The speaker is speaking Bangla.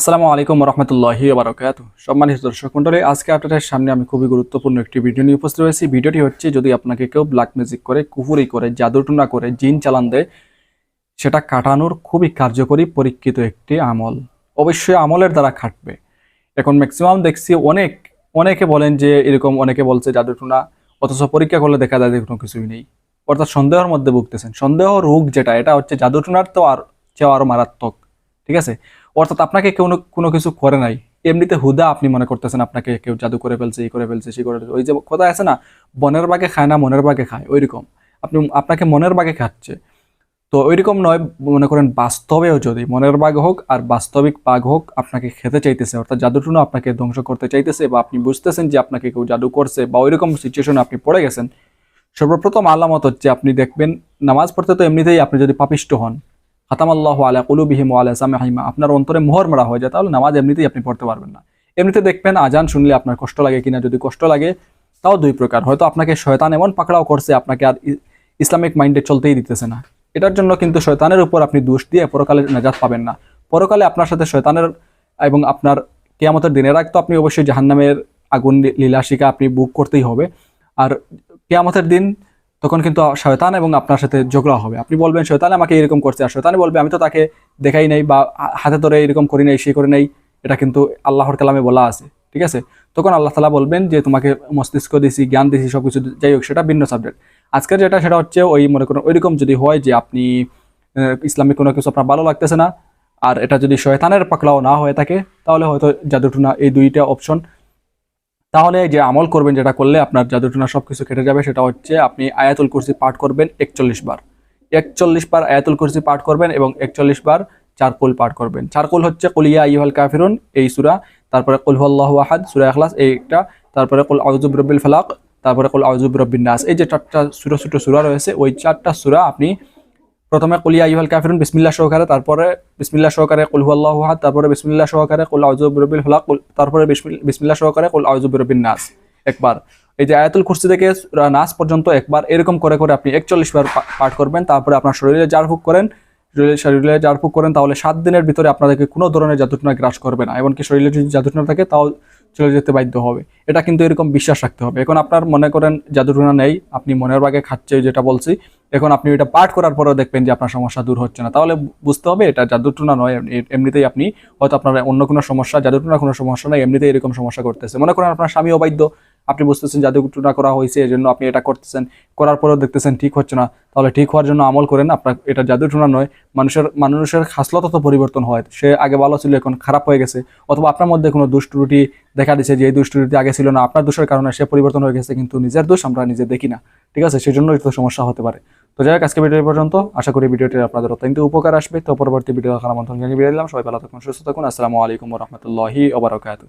আসসালামু আলাইকুম রহমতুল্লাহি বারকাত সম্মানিত দর্শক মন্ডলী আজকে আপনাদের সামনে আমি খুবই গুরুত্বপূর্ণ একটি ভিডিও নিয়ে উপস্থিত হয়েছি। ভিডিওটি হচ্ছে যদি আপনাকে কেউ ব্ল্যাক ম্যাজিক করে কুফুরি করে, জাদুটুনা করে, জিন চালান দেয়, সেটা কাটানোর খুবই কার্যকরী পরীক্ষিত একটি আমল। অবশ্যই আমলের দ্বারা খাটবে। এখন ম্যাক্সিমাম দেখছি অনেক, অনেকে বলেন যে এরকম অনেকে বলছে জাদুটুনা, অথচ পরীক্ষা করলে দেখা যায় যে কোনো কিছুই নেই। অর্থাৎ সন্দেহের মধ্যে ভুগতেছেন। সন্দেহ রোগ যেটা, এটা হচ্ছে জাদুটুনার তো আর, চেয়ে আরও মারাত্মক। ঠিক আছে? অর্থাৎ আপনাকে কেউ কোনো কিছু করে নাই। এমনিতে হুদা আপনি মনে করতেছেন, আপনাকে কেউ জাদু করে ফেলছে এই করে ফেলছে, সে করে ওই যে কথা আছে না, বনের বাগে খায় না, মনের বাগে খায়, ওইরকম। আপনি আপনাকে মনের বাগে খাচ্ছে। তো ওইরকম নয়, মনে করেন বাস্তবেও যদি মনের বাঘ হোক আর বাস্তবিক বাঘ হোক, আপনাকে খেতে চাইতেছে, অর্থাৎ জাদুটুনো আপনাকে ধ্বংস করতে চাইতেছে বা আপনি বুঝতেছেন যে আপনাকে কেউ জাদু করছে বা ওইরকম সিচুয়েশনে আপনি পড়ে গেছেন, সর্বপ্রথম আলামত হচ্ছে আপনি দেখবেন, নামাজ পড়তে তো এমনিতেই আপনি যদি পাপিষ্ট হন হাতামাল্লাহ আলা কুলুবিহিম আলা সামাহিমা আপনার অন্তরে মোহর মারা হয়ে যায়, তাহলে নামাজ এমনিতেই আপনি পড়তে পারবেন না। এমনিতে দেখবেন আজান শুনলে আপনার কষ্ট লাগে কিনা, যদি কষ্ট লাগে, তাও দুই প্রকার। হয়তো আপনাকে শয়তান এমন পাকড়াও করছে, আপনাকে আর ইসলামিক মাইন্ডে চলতেই দিতেছে না। এটার জন্য কিন্তু শয়তানের উপর আপনি দোষ দিয়ে পরকালে নাজাত পাবেন না। পরকালে আপনার সাথে শয়তানের এবং আপনার কেয়ামতের দিনের আগ তো আপনি অবশ্যই জাহান্নামের আগুন লীলাশিকা আপনি বুক করতেই হবে। আর কেয়ামতের দিন তখন কিন্তু শয়তান এবং আপনার সাথে ঝগড়া হবে। আপনি বলবেন, শয়তান আমাকে এরকম করছে। আর শয়তানে বলবে, আমি তো তাকে দেখাই নাই বা হাতে ধরে এরকম করি নাই, সে করে নাই। এটা কিন্তু আল্লাহর কালামে বলা আছে, ঠিক আছে? তখন আল্লাহ তালা বলবেন যে, তোমাকে মস্তিষ্ক দিছি, জ্ঞান দিছি সব কিছু যাই হোক, সেটা ভিন্ন সাবজেক্ট আজকের যেটা, সেটা হচ্ছে ওই মনে করেন, ওইরকম যদি হয় যে আপনি ইসলামিক কোনো কিছু আপনার ভালো লাগতেছে না, আর এটা যদি শয়তানের পাকলাও না হয়ে থাকে, তাহলে হয়তো জাদুটুনা এই দুইটা অপশন তাহলে যে আমল করবেন, যেটা করলে আপনার জাদুটুনা সব কিছু কেটে যাবে, সেটা হচ্ছে আপনি আয়াতুল কুরসি পাঠ করবেন একচল্লিশ বার। একচল্লিশ বার আয়াতুল কুরসি পাঠ করবেন এবং একচল্লিশ বার চারকুল পাঠ করবেন। চারকুল হচ্ছে কুলিয়া ইহাল কাফিরুন এই সুরা, তারপরে কুলহল্লাহ আহাদ সুরা এখলাস এইটা তারপরে, কুল আউজুব রব্বিল ফালাক তারপরে, কুল আউজুব রব্বিন নাস এই যে চারটা ছোটো ছোটো সুরা রয়েছে, ওই চারটা সুরা আপনি প্রথমে কুলিয়া ইহাল কাফিরুন, বিসমিল্লাহ সহকারে, তারপরে বিসমিল্লাহ সহকারে কুল আল্লাহ আহাদ, তারপরে বিসমিল্লাহ সহকারে কুল আউজুব রব্বিল ফালাক, কুল- তারপরে বিসমিল- বিসমিল্লাহ সহকারে কুল আউজুব রব্বিন নাস। একবার। এই যে আয়াতুল কুরসি থেকে নাস পর্যন্ত একবার এরকম করে করে আপনি একচল্লিশ বার পাঠ করবেন, তারপরে আপনার শরীরে জারফুক করেন, শরীরে শরীরে জারফুক করেন, তাহলে সাত দিনের ভিতরে আপনাদেরকে কোনো ধরনের জাদুটনা গ্রাস করবে না। এমনকি শরীরে যদি জাদুটনা থাকে, তাও চলে যেতে বাধ্য হবে। এটা কিন্তু এরকম বিশ্বাস রাখতে হবে। এখন আপনার মনে করেন জাদুটনা নেই, আপনি মনের বাগে খাচ্ছে যেটা বলছি, এখন আপনি এটা পাঠ করার পরেও দেখবেন যে আপনার সমস্যা দূর হচ্ছে না। তাহলে বুঝতে হবে এটা জাদুটনা নয় এমনিতেই আপনি হয়তো আপনার অন্য কোনো সমস্যা জাদুটনা কোনো সমস্যা নয় এমনিতেই এরকম সমস্যা করতেছে মনে করেন আপনার স্বামী অবাধ্য আপনি বুঝতেছেন জাদুটনা করা হয়েছে এই জন্য আপনি এটা করতেছেন। করার পরেও দেখতেছেন ঠিক হচ্ছে না। তাহলে ঠিক হওয়ার জন্য আমল করেন, আপনার এটা জাদুটনা নয়। মানুষের মানুষের খাসলত তো পরিবর্তন হয়। সে আগে ভালো ছিল, এখন খারাপ হয়ে গেছে। অথবা আপনার মধ্যে কোনো দুষ্টুটি দেখা দিচ্ছে যে এই দুষ্টুটি আগে ছিল না, আপনার দোষের কারণে সে পরিবর্তন হয়ে গেছে, কিন্তু নিজের দোষ আমরা নিজে দেখি না। ঠিক আছে? সেজন্য একটু সমস্যা হতে পারে। তো যাই হোক আজকে ভিডিও পর্যন্ত। আশা করি ভিডিওটি আপনাদের অত্যন্ত উপকার আসবে। তো পরবর্তী ভিডিও দেখার আমন্ত্রণ জানিয়ে বেরিয়ে দিলাম সবাই ভালো থাকুন, সুস্থ থাকুন। আসসালামু আলাইকুম রহমতুল্লাহি ওবরাকাতু